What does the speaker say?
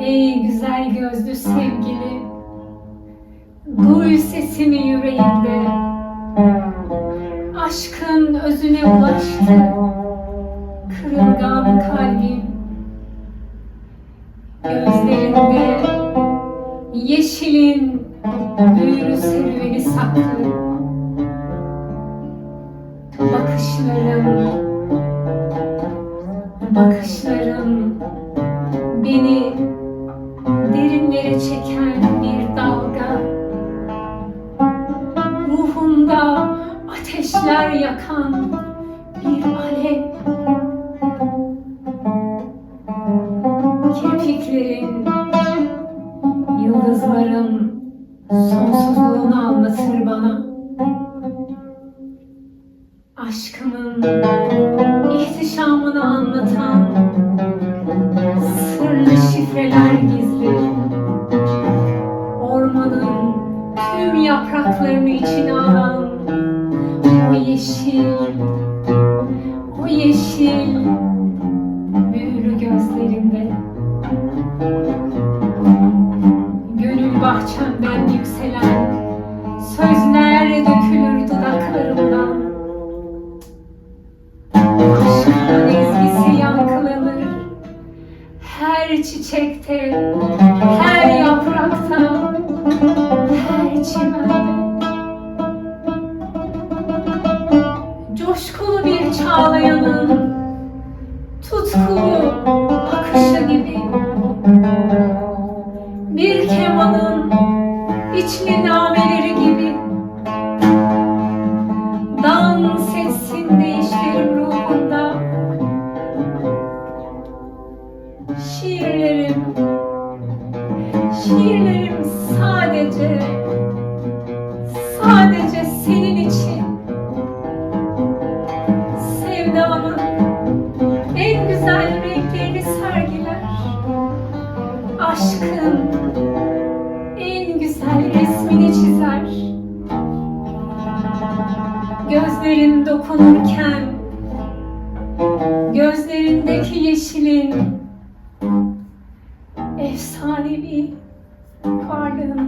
Ey güzel gözlü sevgili, duy sesimi yüreğimde. Aşkın özüne ulaştı, kırılgan kalbim. Gözlerinde yeşilin büyülü serüveni saklı. Bakışların beni derinlere çeken bir dalga. Ruhumda ateşler yakan bir alev. Kirpiklerin, yıldızların sonsuzluğunu anlatır bana. Aşkımın ihtişamını anlatan sırlı şifreler gizli. Ormanın tüm yapraklarını içine alan o yeşil, o yeşil çiçekte, her yaprakta, her çimende. Coşkulu bir çağlayanın tutkulu akışı gibi. Bir kemanın içli nameleri şiirlerim sadece, sadece senin için. Sevdanın en güzel renklerini sergiler. Aşkın en güzel resmini çizer. Gözlerin dokunurken, gözlerindeki yeşilin efsanevi പാട്ട് നമ്മൾ